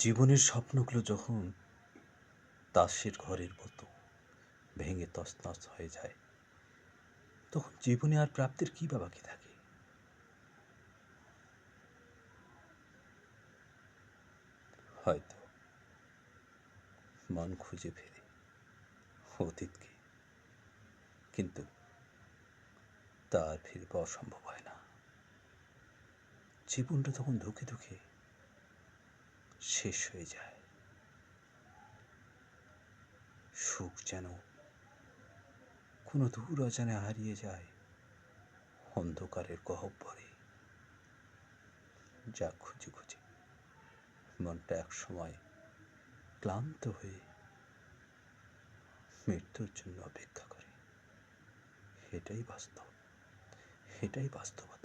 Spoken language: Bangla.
জীবনের স্বপ্নগুলো যখন তাসের ঘরের মতো ভেঙে তছনছ হয়ে যায়, তখন জীবনে আর প্রাপ্তির কী বা বাকি থাকে? হয়তো মন খুঁজে ফেরে অতীতকে, কিন্তু তার ফিরে পাওয়া সম্ভব হয় না। জীবনটা তখন ধুকে ধুকে শেষ হয়ে যায়। সুখ যেন কোনো দূর অজানে হারিয়ে যায় অন্ধকারের গহব্বরে। যা খুঁজে খুঁজে মনটা এক সময় ক্লান্ত হয়ে মৃত্যুর জন্য অপেক্ষা করে। এটাই বাস্তব, এটাই বাস্তবতা।